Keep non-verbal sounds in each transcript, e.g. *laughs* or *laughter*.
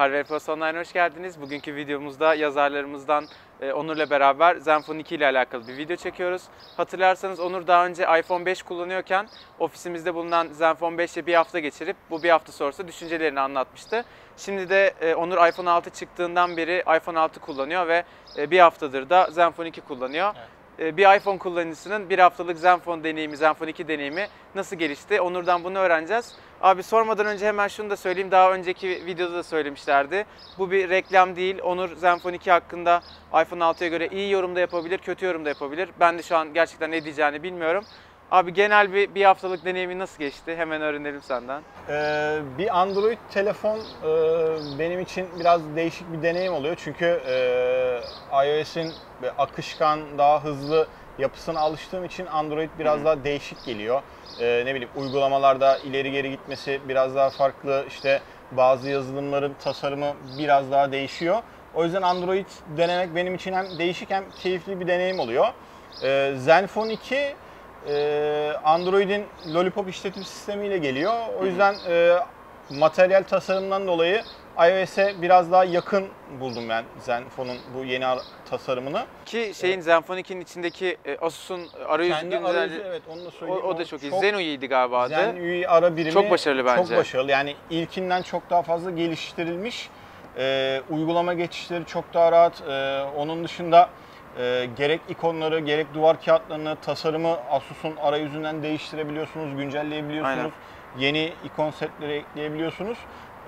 Harvey Plus Online'a hoş geldiniz. Bugünkü videomuzda yazarlarımızdan e, Onur'la beraber Zenfone 2 ile alakalı bir video çekiyoruz. Hatırlarsanız Onur daha önce iPhone 5 kullanıyorken ofisimizde bulunan Zenfone 5 ile bir hafta geçirip bu bir hafta sonrası düşüncelerini anlatmıştı. Şimdi de e, Onur iPhone 6 çıktığından beri iPhone 6 kullanıyor ve e, bir haftadır da Zenfone 2 kullanıyor. E, Bir iPhone kullanıcısının bir haftalık Zenfone deneyimi, Zenfone 2 deneyimi nasıl gelişti? Onur'dan bunu öğreneceğiz. Abi sormadan önce hemen şunu da söyleyeyim. Daha önceki videoda da söylemişlerdi. Bu bir reklam değil. Onur Zenfone 2 hakkında iPhone 6'ya göre iyi yorum da yapabilir, kötü yorum da yapabilir. Ben de şu an gerçekten ne diyeceğini bilmiyorum. Abi genel bir, bir haftalık deneyimi nasıl geçti? Hemen öğrenelim senden. Ee, bir Android telefon e, benim için biraz değişik bir deneyim oluyor. Çünkü e, iOS'in akışkan, daha hızlı yapısına alıştığım için Android biraz daha değişik geliyor. E, ne bileyim uygulamalarda ileri geri gitmesi biraz daha farklı. İşte bazı yazılımların tasarımı biraz daha değişiyor. O yüzden Android denemek benim için hem değişik hem keyifli bir deneyim oluyor. E, Zenfone 2 e, Android'in Lollipop işletim sistemiyle geliyor. O yüzden e, materyal tasarımından dolayı iOS'e biraz daha yakın buldum ben Zenfone'un bu yeni ar- tasarımını. Ki şeyin Zenfone 2'nin içindeki e, Asus'un arayüz Kendi arayüzü evet onu da o, söyleyeyim. o da çok iyi. Zenui'ydi galiba adı. Zen UI ara birimi Çok başarılı bence. Çok başarılı. Yani ilkinden çok daha fazla geliştirilmiş. Ee, uygulama geçişleri çok daha rahat. Ee, onun dışında e, gerek ikonları, gerek duvar kağıtlarını, tasarımı Asus'un arayüzünden değiştirebiliyorsunuz, güncelleyebiliyorsunuz. Aynen. Yeni ikon setleri ekleyebiliyorsunuz.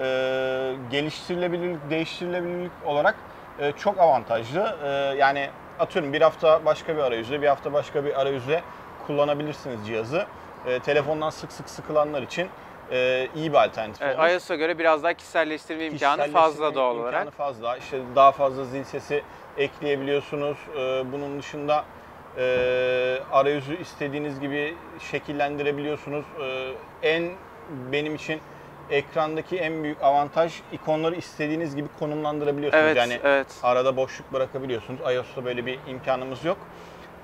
Ee, geliştirilebilirlik, değiştirilebilirlik olarak e, çok avantajlı. Ee, yani atıyorum bir hafta başka bir arayüzle, bir hafta başka bir arayüzle kullanabilirsiniz cihazı. Ee, telefondan sık sık sıkılanlar için e, iyi bir alternatif Evet, olur. iOS'a göre biraz daha kişiselleştirme imkanı Kişiselleştirme fazla doğal imkanı olarak. fazla. İşte daha fazla zil sesi ekleyebiliyorsunuz. Ee, bunun dışında e, arayüzü istediğiniz gibi şekillendirebiliyorsunuz. Ee, en benim için ekrandaki en büyük avantaj ikonları istediğiniz gibi konumlandırabiliyorsunuz. Evet, yani evet. arada boşluk bırakabiliyorsunuz. iOS'ta böyle bir imkanımız yok.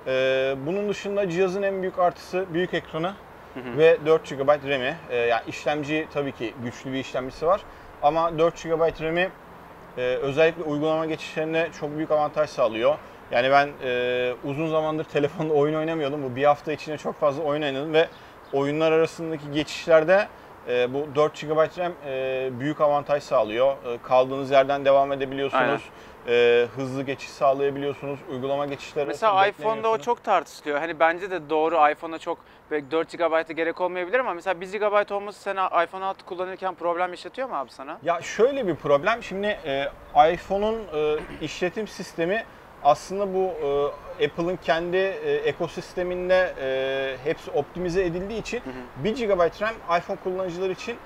Ee, bunun dışında cihazın en büyük artısı büyük ekranı ve 4 GB RAM'i. Ee, yani işlemci tabii ki güçlü bir işlemcisi var ama 4 GB RAM'i e, özellikle uygulama geçişlerinde çok büyük avantaj sağlıyor. Yani ben e, uzun zamandır telefonda oyun oynamıyordum. Bu bir hafta içinde çok fazla oyun oynadım ve oyunlar arasındaki geçişlerde e, bu 4 GB RAM e, büyük avantaj sağlıyor. E, kaldığınız yerden devam edebiliyorsunuz. E, hızlı geçiş sağlayabiliyorsunuz. Uygulama geçişleri Mesela iPhone'da o çok tartışılıyor. Hani bence de doğru iPhone'a çok böyle 4 GB'a gerek olmayabilir ama mesela 1 GB olması sana iPhone 6 kullanırken problem yaşatıyor mu abi sana? Ya şöyle bir problem. Şimdi e, iPhone'un e, işletim sistemi aslında bu e, Apple'ın kendi e, ekosisteminde e, hepsi optimize edildiği için 1 GB RAM iPhone kullanıcıları için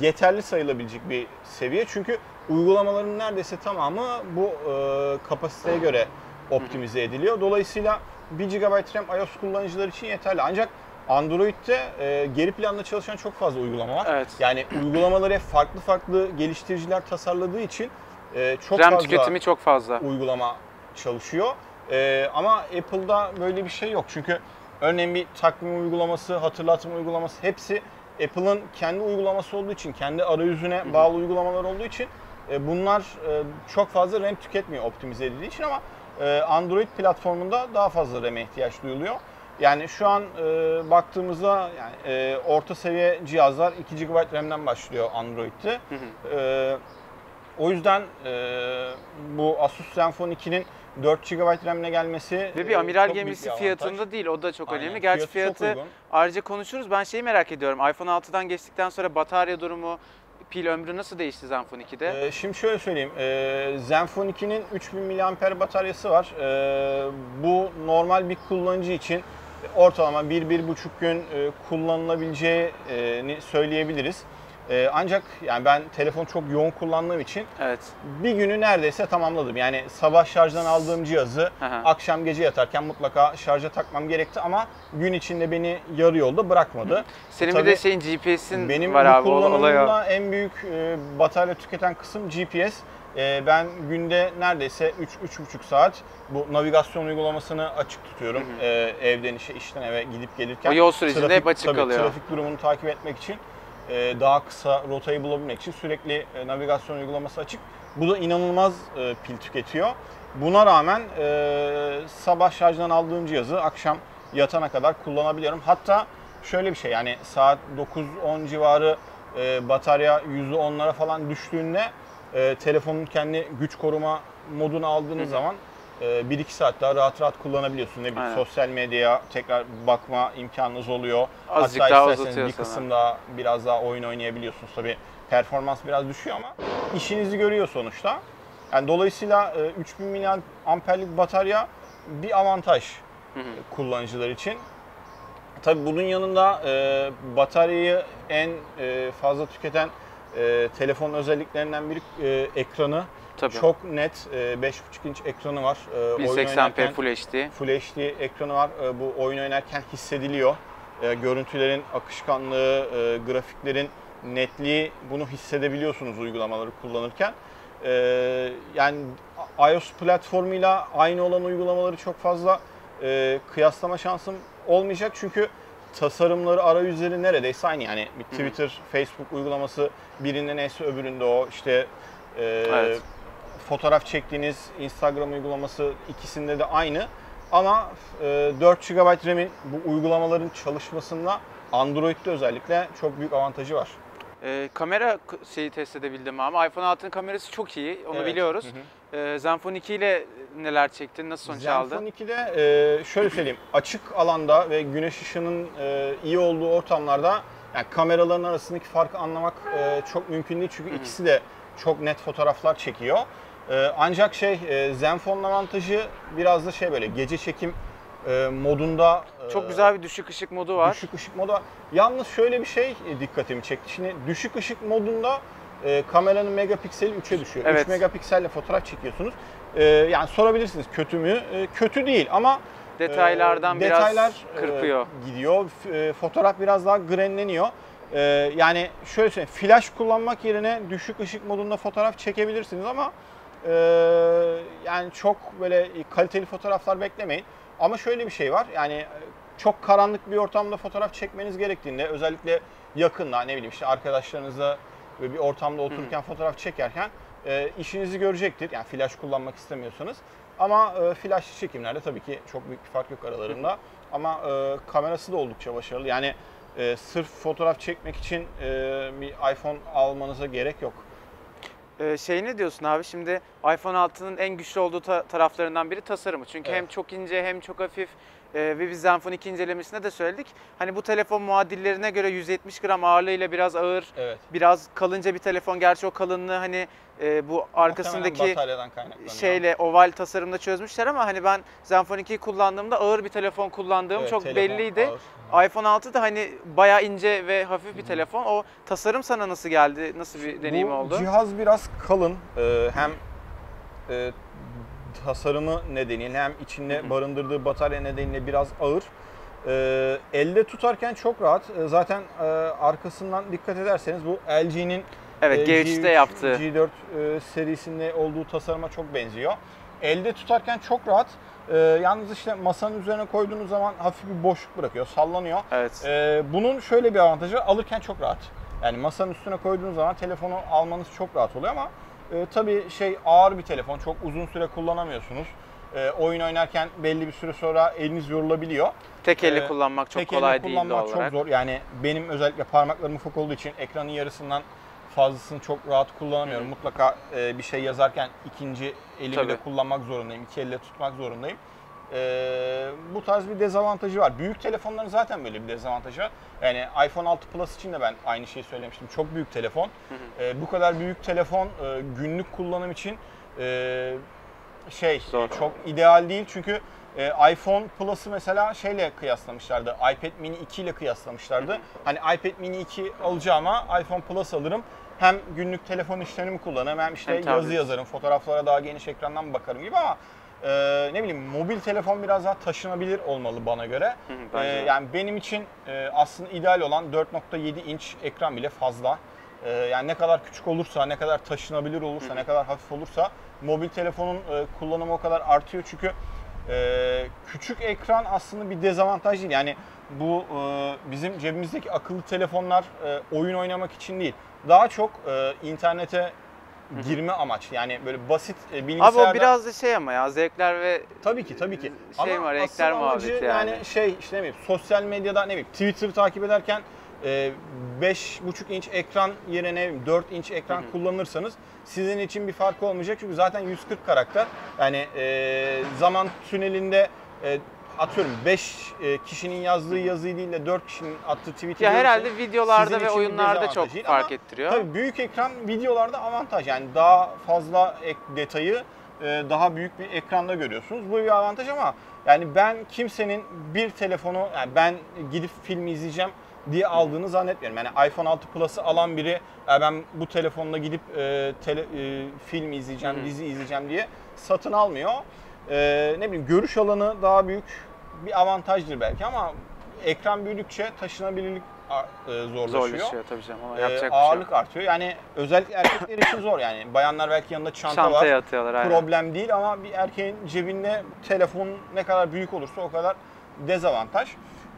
yeterli sayılabilecek bir seviye. Çünkü uygulamaların neredeyse tamamı bu e, kapasiteye göre optimize ediliyor. Dolayısıyla 1 GB RAM iOS kullanıcıları için yeterli. Ancak Android'de e, geri planda çalışan çok fazla uygulama var. Evet. Yani uygulamaları hep farklı farklı geliştiriciler tasarladığı için e, çok RAM fazla tüketimi çok fazla. uygulama çalışıyor. E, ama Apple'da böyle bir şey yok. Çünkü örneğin bir takvim uygulaması, hatırlatma uygulaması hepsi Apple'ın kendi uygulaması olduğu için, kendi arayüzüne bağlı uygulamalar olduğu için e, bunlar e, çok fazla RAM tüketmiyor optimize edildiği için ama e, Android platformunda daha fazla RAM'e ihtiyaç duyuluyor. Yani şu an e, baktığımızda yani e, orta seviye cihazlar 2 GB RAM'den başlıyor Android'de. E, o yüzden e, bu Asus Zenfone 2'nin 4 GB RAM'le gelmesi Ve bir amiral gemisi bir avantaj. fiyatında değil. O da çok Aynen, önemli. Gerçi fiyatı fiyatı ayrıca konuşuruz. Ben şeyi merak ediyorum. iPhone 6'dan geçtikten sonra batarya durumu, pil ömrü nasıl değişti Zenfone 2'de? Ee, şimdi şöyle söyleyeyim. Ee, Zenfone 2'nin 3000 mAh bataryası var. Ee, bu normal bir kullanıcı için ortalama 1-1,5 gün e, kullanılabileceğini söyleyebiliriz. Ee, ancak yani ben telefon çok yoğun kullandığım için Evet. bir günü neredeyse tamamladım. Yani sabah şarjdan aldığım cihazı Hı hı. akşam gece yatarken mutlaka şarja takmam gerekti ama gün içinde beni yarı yolda bırakmadı. Senin Tabii bir de şeyin GPS'in benim var abi. kullanımımda en büyük e, batarya tüketen kısım GPS. E, ben günde neredeyse 3-3,5 saat bu navigasyon uygulamasını açık tutuyorum. E, evden işe, işten eve gidip gelirken. O yol sürecinde hep açık tabii, kalıyor. Trafik durumunu takip etmek için. E, daha kısa rotayı bulabilmek için sürekli e, navigasyon uygulaması açık. Bu da inanılmaz e, pil tüketiyor. Buna rağmen e, sabah şarjdan aldığım cihazı akşam yatana kadar kullanabiliyorum. Hatta şöyle bir şey yani saat 9-10 civarı e, batarya %10'lara falan düştüğünde e, telefonun kendi güç koruma modunu aldığınız zaman 1-2 saat daha rahat rahat kullanabiliyorsun. Ne bileyim Aynen. sosyal medyaya tekrar bakma imkanınız oluyor. Azıcık Hatta daha isterseniz bir sana. kısım daha biraz daha oyun oynayabiliyorsunuz. Tabii performans biraz düşüyor ama işinizi görüyor sonuçta. Yani dolayısıyla e, 3000 mAh'lik batarya bir avantaj Hı hı. kullanıcılar için. Tabii bunun yanında e, bataryayı en e, fazla tüketen e, telefon özelliklerinden biri e, ekranı. Tabii. Çok net e, 5.5 inç ekranı var. E, oyun 1080p oynarken Full HD. Full HD ekranı var. E, bu oyun oynarken hissediliyor. E, görüntülerin akışkanlığı, e, grafiklerin netliği bunu hissedebiliyorsunuz uygulamaları kullanırken. E, yani iOS platformuyla aynı olan uygulamaları çok fazla e, kıyaslama şansım olmayacak çünkü tasarımları, arayüzleri neredeyse aynı yani bir Twitter, Facebook uygulaması birinde neyse öbüründe o işte e, Evet. fotoğraf çektiğiniz Instagram uygulaması ikisinde de aynı ama e, 4 GB RAM'in bu uygulamaların çalışmasında Android'de özellikle çok büyük avantajı var. Ee, kamera şeyi test edebildim ama iPhone 6'nın kamerası çok iyi. Onu Evet. biliyoruz. Hı hı. Ee, Zenfone 2 ile neler çektin? Nasıl sonuç aldın? Zenfone 2'de e, şöyle söyleyeyim açık alanda ve güneş ışığının e, iyi olduğu ortamlarda yani kameraların arasındaki farkı anlamak e, çok mümkün değil çünkü ikisi de çok net fotoğraflar çekiyor. E, ancak şey e, Zenfone'un avantajı biraz da şey böyle gece çekim e, modunda e, Çok güzel bir düşük ışık modu var. Düşük ışık modu var. Yalnız şöyle bir şey e, dikkatimi çekti. Şimdi düşük ışık modunda e, kameranın megapikseli 3'e düşüyor. Evet. 3 megapikselle fotoğraf çekiyorsunuz. E, yani sorabilirsiniz kötü mü? E, kötü değil ama Detaylardan e, biraz detaylar, e, kırpıyor. gidiyor. F- e, fotoğraf biraz daha grainleniyor. E, yani şöyle söyleyeyim, flash kullanmak yerine düşük ışık modunda fotoğraf çekebilirsiniz ama e, yani çok böyle kaliteli fotoğraflar beklemeyin. Ama şöyle bir şey var. Yani e, çok karanlık bir ortamda fotoğraf çekmeniz gerektiğinde özellikle yakında ne bileyim işte arkadaşlarınızla bir ortamda otururken fotoğraf çekerken e, işinizi görecektir. Yani flash kullanmak istemiyorsanız. Ama e, flashlı çekimlerde tabii ki çok büyük bir fark yok aralarında. *laughs* Ama e, kamerası da oldukça başarılı. Yani e, sırf fotoğraf çekmek için e, bir iPhone almanıza gerek yok. Ee, şey ne diyorsun abi şimdi iPhone 6'nın en güçlü olduğu ta- taraflarından biri tasarımı. Çünkü Evet. hem çok ince hem çok hafif Ee, ve biz Zenfone 2 incelemesinde de söyledik. Hani bu telefon muadillerine göre 170 gram ağırlığıyla biraz ağır, Evet. biraz kalınca bir telefon. Gerçi o kalınlığı hani e, bu arkasındaki şeyle oval tasarımda çözmüşler ama hani ben Zenfone 2'yi kullandığımda ağır bir telefon kullandığım Evet, çok telefon belliydi. ağır. iPhone 6 da hani bayağı ince ve hafif bir telefon. O tasarım sana nasıl geldi? Nasıl bir deneyim Bu oldu? cihaz biraz kalın. Ee, hem e, tasarımı nedeniyle hem içinde Hı hı. barındırdığı batarya nedeniyle biraz ağır. Ee, elde tutarken çok rahat. Ee, zaten e, arkasından dikkat ederseniz bu LG'nin Evet, e, G3'te G3, yaptığı. G4 e, serisinde olduğu tasarıma çok benziyor. Elde tutarken çok rahat. Ee, yalnız işte masanın üzerine koyduğunuz zaman hafif bir boşluk bırakıyor, sallanıyor. Evet. Ee, bunun şöyle bir avantajı alırken çok rahat. Yani masanın üstüne koyduğunuz zaman telefonu almanız çok rahat oluyor ama e, tabii şey ağır bir telefon, çok uzun süre kullanamıyorsunuz. E, oyun oynarken belli bir süre sonra eliniz yorulabiliyor. Tek elle e, kullanmak çok Tek kolay değil doğal kullanmak çok olarak. zor. Yani benim özellikle parmaklarım ufak olduğu için ekranın yarısından fazlasını çok rahat kullanamıyorum. Hı. Mutlaka e, bir şey yazarken ikinci elimi Tabii. de kullanmak zorundayım. iki elle tutmak zorundayım. E, bu tarz bir dezavantajı var. Büyük telefonların zaten böyle bir dezavantajı var. Yani iPhone 6 Plus için de ben aynı şeyi söylemiştim. Çok büyük telefon. E, bu kadar büyük telefon e, günlük kullanım için e, şey Zor. çok ideal değil çünkü e, iPhone Plus'ı mesela şeyle kıyaslamışlardı. iPad Mini 2 ile kıyaslamışlardı. Hani iPad Mini 2 alacağıma iPhone Plus alırım. Hem günlük telefon işlerimi kullanırım hem işte Hem yazı yazarım, fotoğraflara daha geniş ekrandan bakarım gibi ama e, ne bileyim mobil telefon biraz daha taşınabilir olmalı bana göre. Hı hı, E, yani benim için e, aslında ideal olan 4.7 inç ekran bile fazla. E, yani ne kadar küçük olursa, ne kadar taşınabilir olursa, ne kadar hafif olursa mobil telefonun e, kullanımı o kadar artıyor çünkü Ee, küçük ekran aslında bir dezavantaj değil. Yani bu e, bizim cebimizdeki akıllı telefonlar e, oyun oynamak için değil. Daha çok e, internete girme amaç. Yani böyle basit e, Abi o biraz da şey ama ya zevkler ve Tabii ki tabii ki. Şey Ama var, renkler amacı muhabbeti yani. yani. şey işte ne bileyim sosyal medyada ne bileyim Twitter takip ederken e, 5,5 inç ekran yerine ne bileyim 4 inç ekran kullanırsanız sizin için bir farkı olmayacak. Çünkü zaten 140 karakter. Yani e, zaman tünelinde e, atıyorum 5 kişinin yazdığı yazıyı değil de 4 kişinin attığı tweet'i ya herhalde videolarda ve oyunlarda çok değil. fark Ama ettiriyor. Tabii büyük ekran videolarda avantaj. Yani daha fazla ek detayı e, daha büyük bir ekranda görüyorsunuz. Bu bir avantaj ama yani ben kimsenin bir telefonu yani ben gidip film izleyeceğim diye aldığını zannetmiyorum. Yani iPhone 6 Plus'ı alan biri "Ya ben bu telefonla gidip e, tele, e, film izleyeceğim, Hı hı. dizi izleyeceğim diye satın almıyor. E, ne bileyim görüş alanı daha büyük bir avantajdır belki ama ekran büyüdükçe taşınabilirlik e, zorlaşıyor. Zorlaşıyor tabii canım ama Ee, yapacak bir şey ağırlık yok. artıyor. Yani özellikle erkekler için zor yani. Bayanlar belki yanında çanta Çantaya var. atıyorlar aynen. Problem değil ama bir erkeğin cebinde telefon ne kadar büyük olursa o kadar dezavantaj.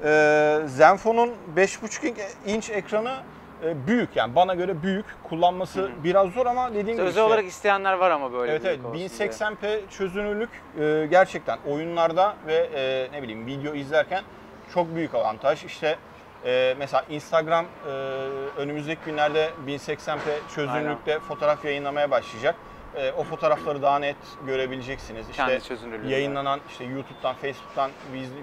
Ee, Zenfone'un 5.5 inç ekranı e, büyük yani bana göre büyük. Kullanması Hı biraz zor ama dediğim gibi Özel işte- olarak isteyenler var ama böyle Evet evet büyük olsun diye. 1080p çözünürlük e, gerçekten oyunlarda ve e, ne bileyim video izlerken çok büyük avantaj. İşte e, mesela Instagram e, önümüzdeki günlerde 1080p çözünürlükte fotoğraf yayınlamaya başlayacak. E, o fotoğrafları daha net görebileceksiniz. İşte yayınlanan işte YouTube'dan, Facebook'tan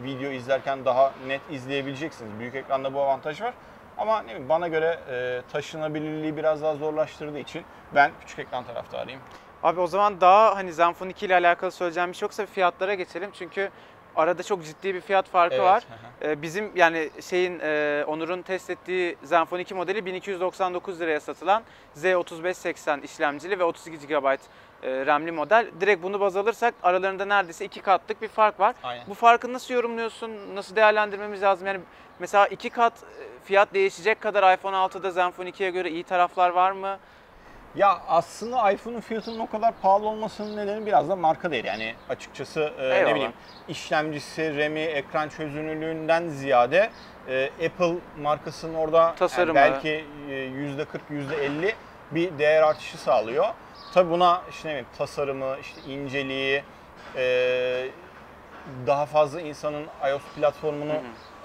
video izlerken daha net izleyebileceksiniz. Büyük ekranda bu avantaj var. Ama ne bileyim, bana göre e, taşınabilirliği biraz daha zorlaştırdığı için ben küçük ekran taraftarıyım. Abi o zaman daha hani Zenfone 2 ile alakalı söyleyeceğim bir şey yoksa fiyatlara geçelim. Çünkü arada çok ciddi bir fiyat farkı Evet, var. Ee, bizim yani şeyin e, Onur'un test ettiği Zenfone 2 modeli 1299 liraya satılan Z3580 işlemcili ve 32 GB e, RAM'li model. Direkt bunu baz alırsak aralarında neredeyse iki katlık bir fark var. Aynen. Bu farkı nasıl yorumluyorsun? Nasıl değerlendirmemiz lazım? Yani mesela iki kat e, fiyat değişecek kadar iPhone 6'da Zenfone 2'ye göre iyi taraflar var mı? Ya aslında iPhone'un fiyatının o kadar pahalı olmasının nedeni biraz da marka değeri. Yani açıkçası e, Eyvallah. ne bileyim işlemcisi, RAM'i, ekran çözünürlüğünden ziyade e, Apple markasının orada yani belki e, %40, %50 bir değer artışı sağlıyor. Tabii buna işte ne bileyim tasarımı, işte inceliği, e, daha fazla insanın iOS platformunu Hı hı.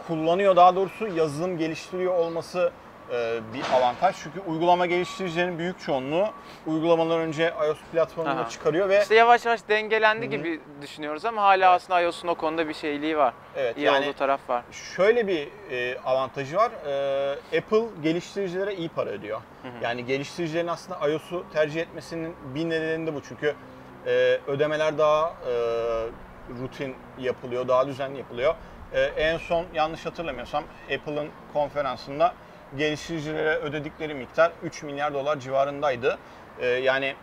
Kullanıyor. Daha doğrusu yazılım geliştiriyor olması e, bir avantaj. Çünkü uygulama geliştiricilerin büyük çoğunluğu uygulamadan önce iOS platformuna Aha. çıkarıyor ve İşte yavaş yavaş dengelendi Hı hı. gibi düşünüyoruz ama hala Evet. aslında iOS'un o konuda bir şeyliği var. evet İyi yani olduğu taraf var. şöyle bir e, avantajı var. E, Apple geliştiricilere iyi para ödüyor. Hı hı. Yani geliştiricilerin aslında iOS'u tercih etmesinin bir nedeni de bu. Çünkü e, ödemeler daha e, rutin yapılıyor, daha düzenli yapılıyor. E, en son yanlış hatırlamıyorsam Apple'ın konferansında geliştiricilere ödedikleri miktar 3 milyar dolar civarındaydı. E, yani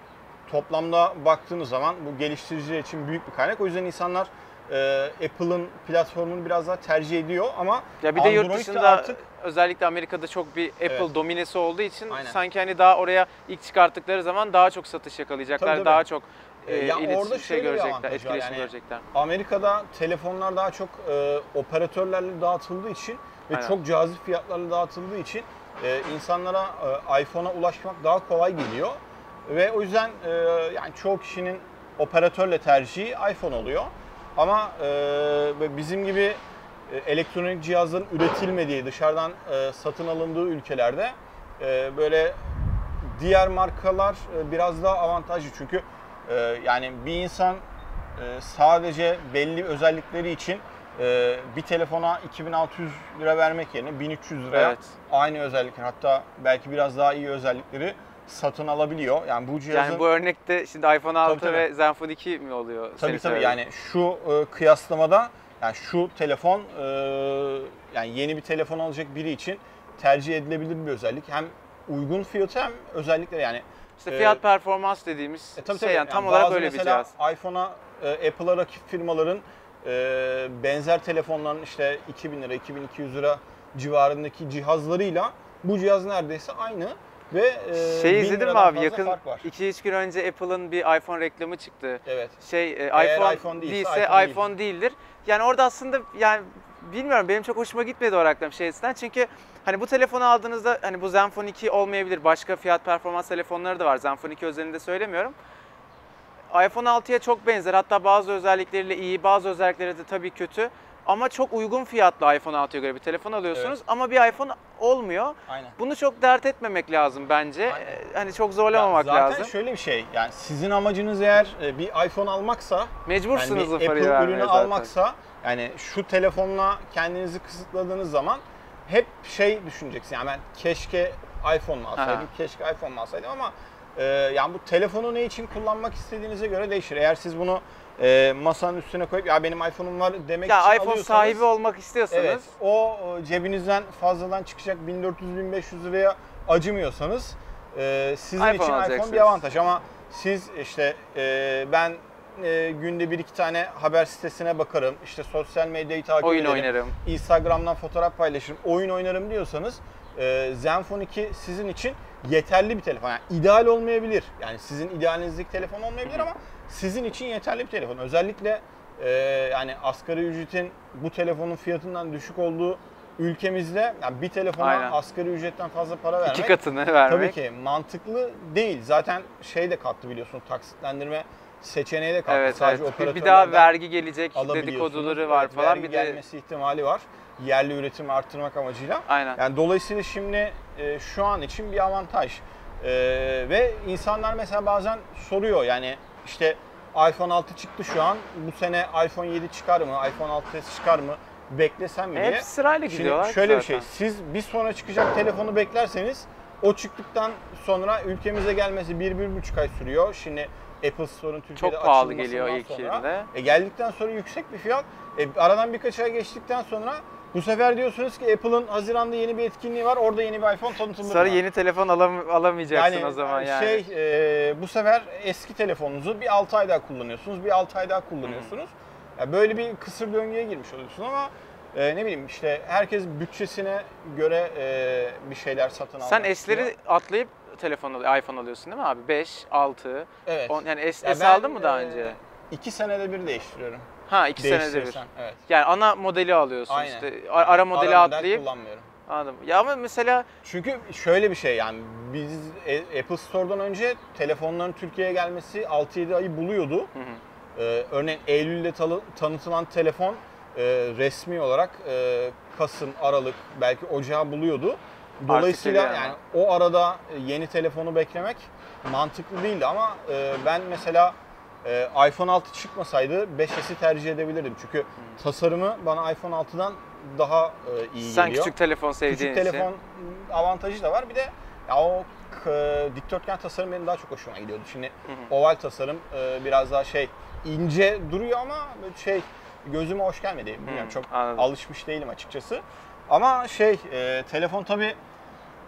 toplamda baktığınız zaman bu geliştiriciler için büyük bir kaynak. O yüzden insanlar e, Apple'ın platformunu biraz daha tercih ediyor ama Ya bir de yurt Android'de dışında artık özellikle Amerika'da çok bir Apple Evet. dominesi olduğu için Aynen. sanki hani daha oraya ilk çıkarttıkları zaman daha çok satış yakalayacaklar. Tabii, tabii. Daha çok E, ya orada şey bir görecekler, etkileşim yani. görecekler. Amerika'da telefonlar daha çok e, operatörlerle dağıtıldığı için ve Aynen. çok cazip fiyatlarla dağıtıldığı için e, insanlara e, iPhone'a ulaşmak daha kolay geliyor. Ve o yüzden e, yani çoğu kişinin operatörle tercihi iPhone oluyor. Ama e, bizim gibi e, elektronik cihazların üretilmediği, dışarıdan e, satın alındığı ülkelerde e, böyle diğer markalar e, biraz daha avantajlı. Çünkü e, yani bir insan e, sadece belli özellikleri için e, bir telefona 2600 lira vermek yerine 1300 liraya Evet. aynı özellikler hatta belki biraz daha iyi özellikleri satın alabiliyor. Yani bu cihazın Yani bu örnekte şimdi iPhone 6 tabii. ve Zenfone 2 mi oluyor? tabii tabii yani şu e, kıyaslamada yani şu telefon e, yani yeni bir telefon alacak biri için tercih edilebilir bir özellik. Hem uygun fiyatı hem özellikleri yani İşte fiyat performans dediğimiz E, tabii şey tabii. yani tam Yani olarak böyle bir cihaz. iPhone'a, e, Apple'a rakip firmaların e, benzer telefonların işte 2000 lira, 2200 lira civarındaki cihazlarıyla bu cihaz neredeyse aynı. ve e, Şey mi liradan abi? Yakın fark var. 2-3 gün önce Apple'ın bir iPhone reklamı çıktı. Evet. Şey e, iPhone, iPhone değilse değilse iPhone iPhone, değildir. Yani orada aslında yani bilmiyorum benim çok hoşuma gitmedi o reklam şeysinden. Çünkü hani bu telefonu aldığınızda hani bu Zenfone 2 olmayabilir. Başka fiyat performans telefonları da var. Zenfone 2 özelinde söylemiyorum. iPhone 6'ya çok benzer. Hatta bazı özellikleriyle iyi, bazı özellikleri de tabii kötü. Ama çok uygun fiyatlı iPhone 6'ya göre bir telefon alıyorsunuz. Ama bir iPhone olmuyor. Aynen. Bunu çok dert etmemek lazım bence. Aynen. Ee, Hani çok zorlamamak Ya zaten lazım. şöyle bir şey. Yani sizin amacınız eğer e, bir iPhone almaksa, Mecbursunuz yani bir Apple ürünü zaten. almaksa, yani şu telefonla kendinizi kısıtladığınız zaman hep şey düşüneceksin. Yani ben keşke iPhone alsaydım, keşke iPhone alsaydım ama e, yani bu telefonu ne için kullanmak istediğinize göre değişir. Eğer siz bunu e, masanın üstüne koyup ya benim iPhone'um var demek Ya için iPhone alıyorsanız, sahibi olmak istiyorsanız Evet, o e, cebinizden fazladan çıkacak 1400-1500 liraya acımıyorsanız e, sizin iPhone için iPhone bir avantaj ama siz işte e, ben e, günde bir iki tane haber sitesine bakarım, işte sosyal medyayı takip oyun ederim, oynarım. Instagram'dan fotoğraf paylaşırım, oyun oynarım diyorsanız e, Zenfone 2 sizin için yeterli bir telefon. Yani ideal olmayabilir. Yani sizin idealinizdeki telefon olmayabilir ama sizin için yeterli bir telefon. Özellikle e, yani asgari ücretin bu telefonun fiyatından düşük olduğu ülkemizde yani bir telefona Aynen. asgari ücretten fazla para vermek İki katını vermek. tabii ki mantıklı değil. Zaten şey de kalktı biliyorsun taksitlendirme seçeneği de kalktı. Evet, Sadece evet. Bir, bir daha vergi gelecek dedikoduları var Evet, falan. vergi Bir de gelmesi ihtimali var. Yerli üretimi arttırmak amacıyla. aynen. Yani dolayısıyla şimdi e, şu an için bir avantaj. E, ve insanlar mesela bazen soruyor yani işte iPhone 6 çıktı şu an. Bu sene iPhone 7 çıkar mı? iPhone 6s çıkar mı? Beklesem mi diye. Hep sırayla gidiyorlar. Şimdi şöyle bir zaten. şey. Siz bir sonra çıkacak telefonu beklerseniz o çıktıktan sonra ülkemize gelmesi 1-1,5 ay sürüyor. Şimdi Apple Store'un Türkiye'de Çok pahalı geliyor ilk sonra, yerinde. E, geldikten sonra yüksek bir fiyat. E, aradan birkaç ay geçtikten sonra bu sefer diyorsunuz ki Apple'ın Haziran'da yeni bir etkinliği var. Orada yeni bir iPhone tanıtılır. Sonra yeni telefon alam alamayacaksın o zaman yani. Şey e, bu sefer eski telefonunuzu bir 6 ay daha kullanıyorsunuz. Bir 6 ay daha kullanıyorsunuz. Ya böyle bir kısır döngüye girmiş oluyorsun ama e, ne bileyim işte herkes bütçesine göre e, bir şeyler satın almak Sen. S'leri atlayıp telefon iPhone alıyorsun değil mi abi? 5, 6, evet. 10 yani S, Ya S ben, aldın mı daha e, önce? iki senede bir değiştiriyorum. Ha 2 senede bir. Evet. Yani ana modeli alıyorsun Aynen. işte. a- Ara modeli Ara atlayıp kullanmıyorum. anladım. Ya ama mesela Çünkü şöyle bir şey yani biz e, Apple Store'dan önce telefonların Türkiye'ye gelmesi 6-7 ayı buluyordu. Hı hı. Ee, örneğin Eylül'de tanıtılan telefon e, resmi olarak e, Kasım, Aralık belki Ocağı buluyordu. Dolayısıyla geliyor yani o arada yeni telefonu beklemek mantıklı değildi ama e, ben mesela e, iPhone 6 çıkmasaydı 5S'i tercih edebilirdim. Çünkü tasarımı bana iPhone 6'dan daha e, iyi sen geliyor. küçük telefon sevdiğin Küçük için. telefon avantajı da var. Bir de ya o k- dikdörtgen tasarım benim daha çok hoşuma gidiyordu. Şimdi hı. oval tasarım e, biraz daha şey ince duruyor ama şey gözüme hoş gelmedi. Bilmiyorum Hı, çok anladım. alışmış değilim açıkçası. Ama şey e, telefon tabi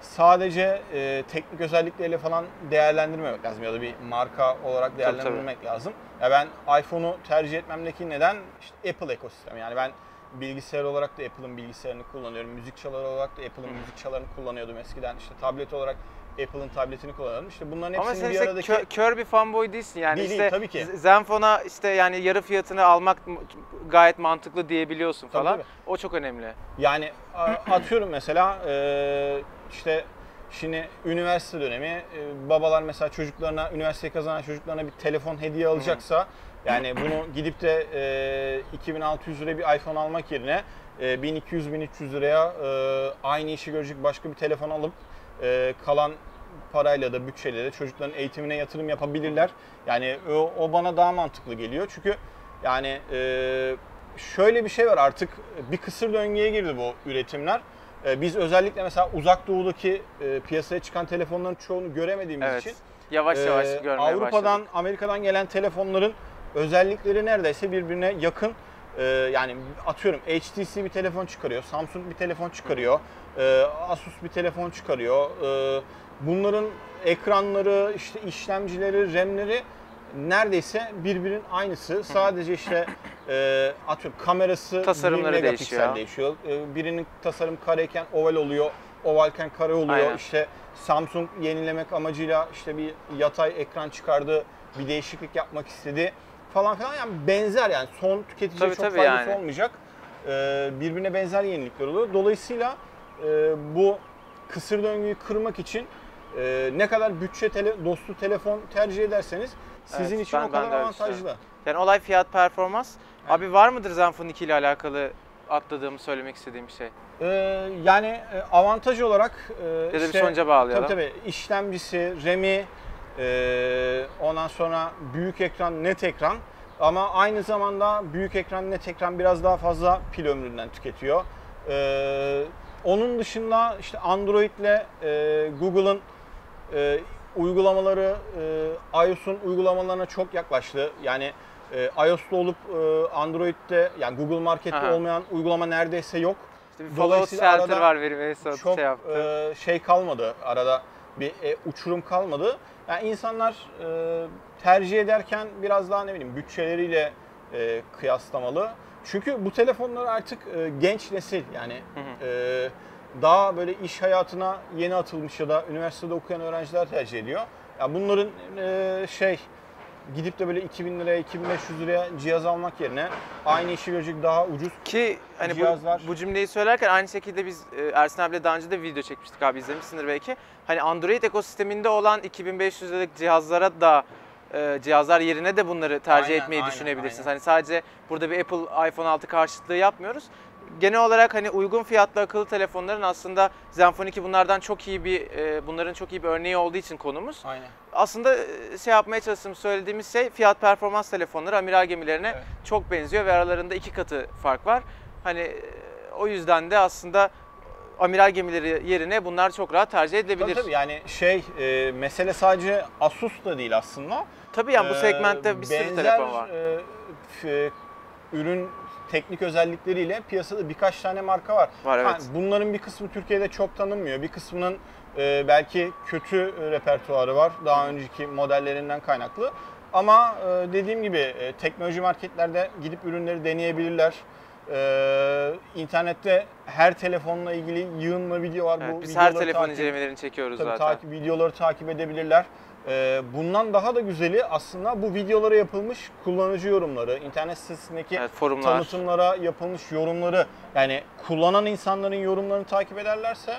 sadece e, teknik özellikleriyle falan değerlendirmemek lazım ya da bir marka olarak değerlendirmek lazım. Ya ben iPhone'u tercih etmemdeki neden işte Apple ekosistemi. Yani ben bilgisayar olarak da Apple'ın bilgisayarını kullanıyorum. Müzik çaları olarak da Apple'ın müzik çalarını kullanıyordum eskiden. İşte tablet olarak Apple'ın tabletini kullanıyordum. İşte bunların Ama hepsinin sen bir işte aradaki kö- kör bir fanboy değilsin yani Değil, işte değil, tabii ki. Zenfone'a işte yani yarı fiyatını almak gayet mantıklı diyebiliyorsun Tabii, falan. tabii. O çok önemli. Yani atıyorum mesela e, işte şimdi üniversite dönemi e, babalar mesela çocuklarına üniversiteyi kazanan çocuklarına bir telefon hediye alacaksa yani bunu gidip de e, 2600 liraya bir iPhone almak yerine e, 1200-1300 liraya e, aynı işi görecek başka bir telefon alıp e, kalan parayla da bütçeyle de çocukların eğitimine yatırım yapabilirler. Yani o, o bana daha mantıklı geliyor. Çünkü yani e, şöyle bir şey var artık bir kısır döngüye girdi bu üretimler. E, biz özellikle mesela uzak doğudaki e, piyasaya çıkan telefonların çoğunu göremediğimiz Evet. için Yavaş yavaş ee, görmeye Avrupa'dan, başladık. Amerika'dan gelen telefonların özellikleri neredeyse birbirine yakın. Ee, yani atıyorum HTC bir telefon çıkarıyor, Samsung bir telefon çıkarıyor, ee, Asus bir telefon çıkarıyor. Ee, bunların ekranları, işte işlemcileri, RAM'leri neredeyse birbirinin aynısı. Sadece işte e, atıyorum kamerası Tasarımları 1 megapiksel değişiyor. değişiyor. Ee, birinin tasarım kareyken oval oluyor. ovalken kare oluyor. Aynen. İşte Samsung yenilemek amacıyla işte bir yatay ekran çıkardı, bir değişiklik yapmak istedi falan filan. Yani benzer yani son tüketiciye Tabii, çok tabii faydası yani. olmayacak. Birbirine benzer yenilikler oluyor. Dolayısıyla e, bu kısır döngüyü kırmak için e, ne kadar bütçe tele, dostu telefon tercih ederseniz sizin Evet, için ben- o kadar avantajlı. Yani olay fiyat performans. Abi var mıdır Zenfone 2 ile alakalı atladığımı söylemek istediğim şey? Ee, yani e, avantaj olarak e, Ya da bir işte- sonuca bağlayalım. Tabii tabii işlemcisi, RAM'i, e, ondan sonra büyük ekran, net ekran ama aynı zamanda büyük ekran, net ekran biraz daha fazla pil ömründen tüketiyor. E, onun dışında işte Android ile e, Google'ın e, uygulamaları e, iOS'un uygulamalarına çok yaklaştı. Yani e, iOS'ta olup e, Android'de yani Google Market'te Aha. olmayan uygulama neredeyse yok. İşte bir Fallout Dolayısıyla Shelter arada var benim çok şey yaptı. e, şey kalmadı arada bir e, uçurum kalmadı. Yani insanlar e, tercih ederken biraz daha ne bileyim bütçeleriyle e, kıyaslamalı. Çünkü bu telefonlar artık e, genç nesil yani Hı e, daha böyle iş hayatına yeni atılmış ya da üniversitede okuyan öğrenciler tercih ediyor. Ya bunların e, şey gidip de böyle 2000 liraya 2500 liraya cihaz almak yerine aynı işi görecek daha ucuz Ki hani bu, cihazlar- bu cümleyi söylerken aynı şekilde biz e, Ersin abiyle daha önce de video çekmiştik abi izlemişsindir belki. Hani Android ekosisteminde olan 2500 liralık cihazlara da e, cihazlar yerine de bunları tercih Aynen, etmeyi aynen, düşünebilirsiniz. aynen. Hani sadece burada bir Apple iPhone 6 karşıtlığı yapmıyoruz. Genel olarak hani uygun fiyatlı akıllı telefonların aslında Zenfone 2 bunlardan çok iyi bir e, bunların çok iyi bir örneği olduğu için konumuz. Aynen. Aslında e, şey yapmaya çalıştığımız söylediğimiz şey fiyat performans telefonları amiral gemilerine Evet. çok benziyor ve aralarında iki katı fark var. Hani e, o yüzden de aslında amiral gemileri yerine bunlar çok rahat tercih edilebilir. Tabii tabii yani şey e, mesele sadece Asus da değil aslında. Tabii yani bu Ee, segmentte bir sürü benzer, telefon var. e, f- ürün teknik özellikleriyle piyasada birkaç tane marka var. Var evet. Ha, bunların bir kısmı Türkiye'de çok tanınmıyor. Bir kısmının e, belki kötü e, repertuarı var daha önceki modellerinden kaynaklı. Ama e, dediğim gibi e, teknoloji marketlerde gidip ürünleri deneyebilirler. E, internette her telefonla ilgili yığınla video var. Evet, Bu biz her videoları telefon takip- incelemelerini çekiyoruz Tabii zaten. takip videoları takip edebilirler. Ee, bundan daha da güzeli aslında bu videolara yapılmış kullanıcı yorumları, internet sitesindeki Evet, forumlar. tanıtımlara yapılmış yorumları yani kullanan insanların yorumlarını takip ederlerse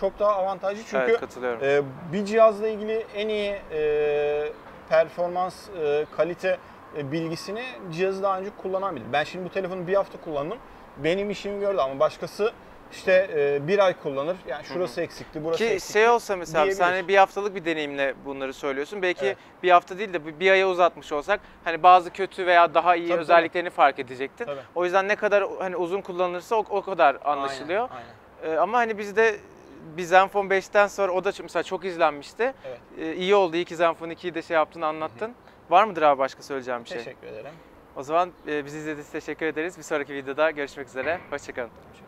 çok daha avantajlı. Çünkü evet katılıyorum. e, bir cihazla ilgili en iyi e, performans, e, kalite bilgisini cihazı daha önce kullanan. Ben şimdi bu telefonu bir hafta kullandım. Benim işimi gördü ama başkası işte e, bir ay kullanır. Yani şurası eksikti, burası Ki eksikti. şey olsa mesela sen hani bir haftalık bir deneyimle bunları söylüyorsun. Belki Evet. bir hafta değil de bir- aya uzatmış olsak hani bazı kötü veya daha iyi Tabii, özelliklerini fark edecektin. Tabii. O yüzden ne kadar hani uzun kullanılırsa o, o kadar anlaşılıyor. Aynen, aynen. Ee, ama hani bizde bir Zenfone 5'ten sonra o da mesela çok izlenmişti. Evet. Ee, iyi oldu iyi ki Zenfone 2'yi de şey yaptın anlattın. Var mıdır abi başka söyleyeceğim bir şey? Teşekkür ederim. O zaman e, bizi izlediğiniz için teşekkür ederiz. Bir sonraki videoda görüşmek üzere. Hoşçakalın. Hoşça